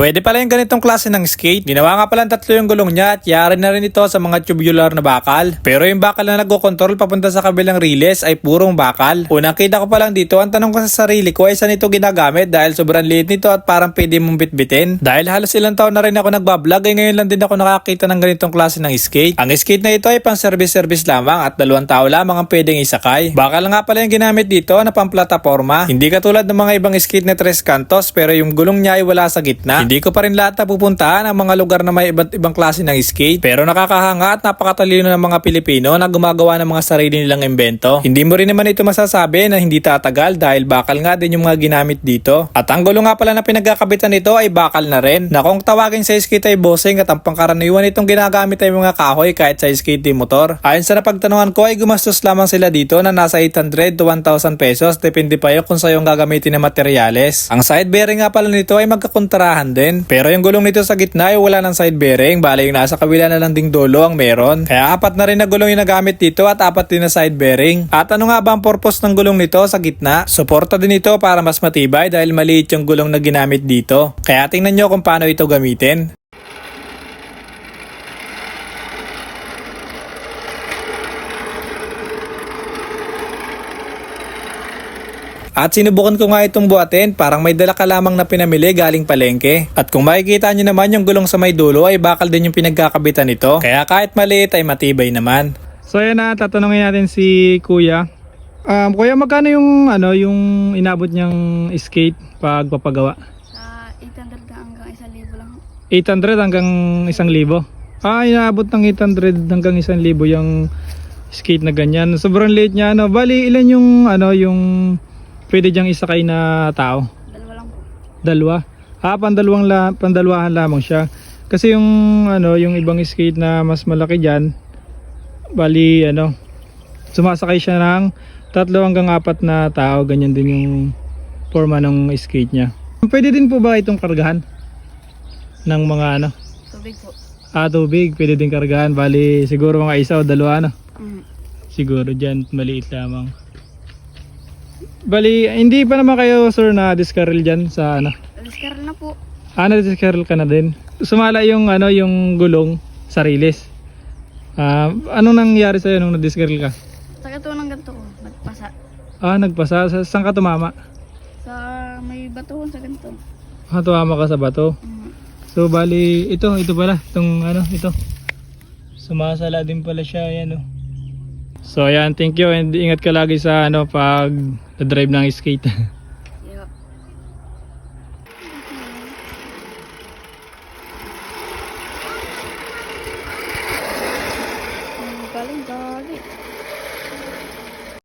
Pwede pala yung ganitong klase ng skate. Ginawa nga pala tatlo yung gulong niya at yari na rin ito sa mga tubular na bakal. Pero yung bakal na nagko-control papunta sa kabilang riles ay purong bakal. Unang kita ko pa lang dito, ang tanong ko sa sarili ko ay saan ito ginagamit dahil sobrang liit nito at parang pwede mong bitbitin. Dahil halos ilang taon na rin ako nagbablog ay ngayon lang din ako nakakita ng ganitong klase ng skate. Ang skate na ito ay pang service-service lamang at dalawang tao lamang ang pwedeng isakay. Bakal nga pala yung ginamit dito na pang plataforma. Hindi katulad ng mga ibang skate na tres kantos pero yung gulong niya ay wala sa gitna. Hindi ko pa rin lahat napupuntahan ang mga lugar na may iba't ibang klase ng skate. Pero nakakahanga at napakatalino ng mga Pilipino na gumagawa ng mga sarili nilang imbento. Hindi mo rin naman ito masasabi na hindi tatagal dahil bakal nga din yung mga ginamit dito. At ang gulo nga pala na pinagkakabitan nito ay bakal na rin. Na kung tawagin sa skate ay bossing at ang pangkaraniwan itong ginagamit ay mga kahoy kahit sa skate di motor. Ayon sa napagtanungan ko ay gumastos lamang sila dito na nasa 800 to 1,000 pesos. Depende pa yun kung sa yung gagamitin na materyales. Ang side bearing nga pala nito ay magkakontrahan din. Pero yung gulong nito sa gitna ay wala ng side bearing. Bale yung nasa kabila na lang ding dulo ang meron. Kaya apat na rin na gulong yung nagamit dito at apat din na side bearing. At ano nga ba ang purpose ng gulong nito sa gitna? Suporta din ito para mas matibay dahil maliit yung gulong na ginamit dito. Kaya tingnan nyo kung paano ito gamitin. At sinubukan ko nga itong buhatin, parang may dala ka lamang na pinamili galing palengke. At kung makikita nyo naman yung gulong sa may dulo ay bakal din yung pinagkakabitan nito. Kaya kahit maliit ay matibay naman. So yan na, tatanungin natin si Kuya. Um, kuya, magkano yung ano yung inabot niyang skate pag papagawa? Sa 800 ka hanggang 1,000 lang. 800 hanggang 1,000. Ah, inaabot ng 800 hanggang 1,000 yung skate na ganyan. Sobrang liit niya ano. Bali, ilan yung ano yung pwede diyang isakay na tao? Dalawa lang po. Dalawa. Ah, pandalawang la, pandalwahan lamang siya. Kasi yung ano, yung ibang skate na mas malaki diyan, bali ano, sumasakay siya ng tatlo hanggang apat na tao, ganyan din yung forma ng skate niya. Pwede din po ba itong kargahan ng mga ano, Tubig po. ah, tubig, pwede din kargahan, bali siguro mga isa o dalawa ano. Mm. Siguro dyan, maliit lamang. Bali, hindi pa naman kayo sir na discarrel dyan sa ano? Discard na po. Ah, na-discarrel ka na din. Sumala yung ano, yung gulong sa riles. Ah, anong nangyari sa'yo nung na-discarrel ka? Sa kato ng ganito ko. Nagpasa. Ah, nagpasa. Sa, saan ka tumama? Sa may batuhon sa ganito. Ah, tumama ka sa bato. Mm. So, bali, ito, ito pala. Itong ano, ito. Sumasala din pala siya, yan oh. So, ayan, thank you and ingat ka lagi sa ano, pag drive ng skate.